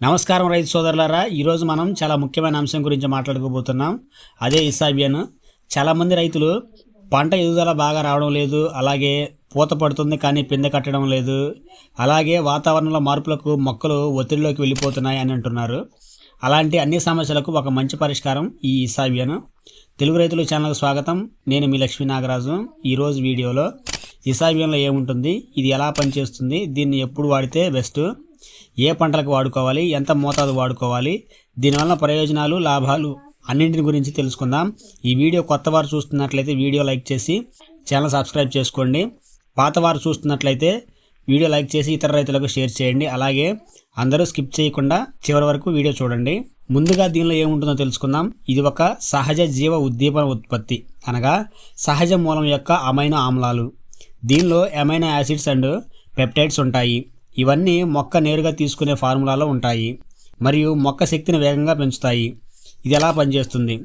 నమస్కారం రైతు సోదరులారా. ఈరోజు మనం చాలా ముఖ్యమైన అంశం గురించి మాట్లాడుకోబోతున్నాం. అదే ఇసాబియన్. చాలామంది రైతులు పంట ఎదుగుదల బాగా రావడం లేదు అలాగే పూత పడుతుంది కానీ పిందె కట్టడం లేదు అలాగే వాతావరణంలో మార్పులకు మొక్కలు ఒత్తిడిలోకి వెళ్ళిపోతున్నాయి అని అంటున్నారు. అలాంటి అన్ని సమస్యలకు ఒక మంచి పరిష్కారం ఈ ఇసాబియన్. తెలుగు రైతులు ఛానల్కి స్వాగతం. నేను మీ లక్ష్మీ నాగరాజు. ఈరోజు వీడియోలో ఇసాబియన్లో ఏముంటుంది ఇది ఎలా పనిచేస్తుంది దీన్ని ఎప్పుడు వాడితే బెస్ట్ ఏ పంటలకు వాడుకోవాలి? ఎంత మోతాదు వాడుకోవాలి? దీనివల్ల ప్రయోజనాలు లాభాలు అన్నింటిని గురించి తెలుసుకుందాం. ఈ వీడియో కొత్త వారు చూస్తున్నట్లయితే వీడియో లైక్ చేసి ఛానల్ సబ్స్క్రైబ్ చేసుకోండి. పాత వారు చూస్తున్నట్లయితే వీడియో లైక్ చేసి ఇతర రైతులకు షేర్ చేయండి. అలాగే అందరూ స్కిప్ చేయకుండా చివరి వరకు వీడియో చూడండి. ముందుగా దీనిలో ఏముంటుందో తెలుసుకుందాం. ఇది ఒక సహజ జీవ ఉద్దీపన ఉత్పత్తి అనగా సహజ మూలం యొక్క అమైనో ఆమ్లాలు. దీనిలో అమైనో యాసిడ్స్ అండ్ పెప్టైడ్స్ ఉంటాయి. ఇవన్నీ మొక్క నేరుగా తీసుకునే ఫార్ములాలో ఉంటాయి మరియు మొక్క శక్తిని వేగంగా పెంచుతాయి. ఇది ఎలా పనిచేస్తుంది?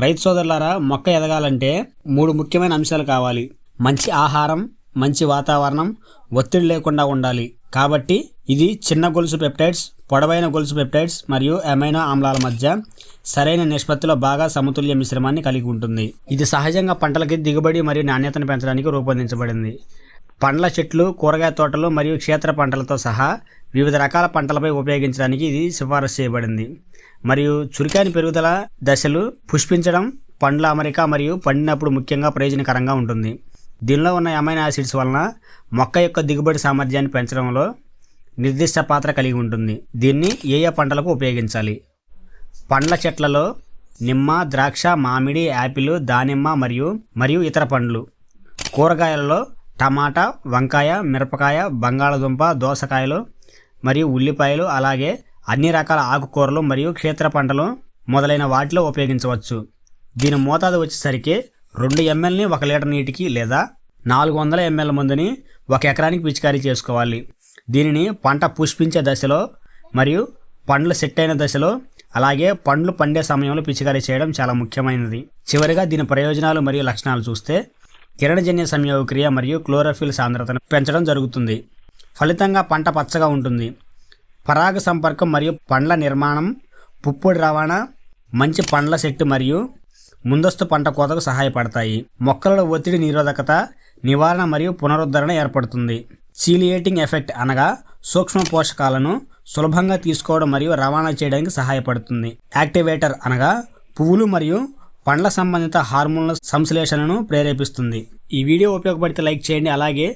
రైతు సోదరులారా మొక్క ఎదగాలంటే మూడు ముఖ్యమైన అంశాలు కావాలి. మంచి ఆహారం మంచి వాతావరణం ఒత్తిడి లేకుండా ఉండాలి. కాబట్టి ఇది చిన్న గొలుసు పెప్టైడ్స్ పొడవైన గొలుసు పెప్టైడ్స్ మరియు అమైనో ఆమ్లాల మధ్య సరైన నిష్పత్తిలో బాగా సమతుల్య మిశ్రమాన్ని కలిగి ఉంటుంది. ఇది సహజంగా పంటలకి దిగుబడి మరియు నాణ్యతను పెంచడానికి రూపొందించబడింది. పండ్ల చెట్లు కూరగాయ తోటలు మరియు క్షేత్ర పంటలతో సహా వివిధ రకాల పంటలపై ఉపయోగించడానికి ఇది సిఫారసు చేయబడింది. మరియు చురికాని పెరుగుదల దశలు పుష్పించడం పండ్ల అమరిక మరియు పండినప్పుడు ముఖ్యంగా ప్రయోజనకరంగా ఉంటుంది. దీనిలో ఉన్న అమైనో యాసిడ్స్ వలన మొక్క యొక్క దిగుబడి సామర్థ్యాన్ని పెంచడంలో నిర్దిష్ట పాత్ర కలిగి ఉంటుంది. దీన్ని ఏ ఏ పంటలకు ఉపయోగించాలి? పండ్ల చెట్లలో నిమ్మ ద్రాక్ష మామిడి యాపిల్ దానిమ్మ మరియు మరియు ఇతర పండ్లు. కూరగాయలలో టమాటా వంకాయ మిరపకాయ బంగాళదుంప దోసకాయలు మరియు ఉల్లిపాయలు అలాగే అన్ని రకాల ఆకుకూరలు మరియు క్షేత్ర పంటలు మొదలైన వాటిలో ఉపయోగించవచ్చు. దీని మోతాదు వచ్చేసరికి రెండు ఎంఎల్ని ఒక లీటర్ నీటికి లేదా నాలుగు వందల ఎంఎల్ మందుని ఒక ఎకరానికి పిచికారీ చేసుకోవాలి. దీనిని పంట పుష్పించే దశలో మరియు పండ్లు సెట్ అయిన దశలో అలాగే పండ్లు పండే సమయంలో పిచికారీ చేయడం చాలా ముఖ్యమైనది. చివరిగా దీని ప్రయోజనాలు మరియు లక్షణాలు చూస్తే కిరణజన్య సంయోగక్రియ మరియు క్లోరోఫిల్ సాంద్రతను పెంచడం జరుగుతుంది. ఫలితంగా పంట పచ్చగా ఉంటుంది. పరాగ సంపర్కం మరియు పండ్ల నిర్మాణం పుప్పొడి రవాణా మంచి పండ్ల చెట్టు మరియు ముందస్తు పంట కోతకు సహాయపడతాయి. మొక్కలలో ఒత్తిడి నిరోధకత నివారణ మరియు పునరుద్ధరణ ఏర్పడుతుంది. సీలియేటింగ్ ఎఫెక్ట్ అనగా సూక్ష్మ పోషకాలను సులభంగా తీసుకోవడం మరియు రవాణా చేయడానికి సహాయపడుతుంది. యాక్టివేటర్ అనగా పువ్వులు మరియు పండ్ల సంబంధిత హార్మోన్ల సంశ్లేషణను ప్రేరేపిస్తుంది. ఈ వీడియో ఉపయోగపడితే లైక్ చేయండి. అలాగే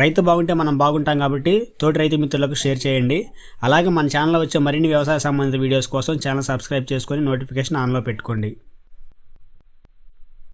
రైతు బాగుంటే మనం బాగుంటాం కాబట్టి తోటి రైతు మిత్రులకు షేర్ చేయండి. అలాగే మన ఛానల్లో వచ్చే మరిన్ని వ్యవసాయ సంబంధిత వీడియోస్ కోసం ఛానల్ సబ్స్క్రైబ్ చేసుకొని నోటిఫికేషన్ ఆన్లో పెట్టుకోండి.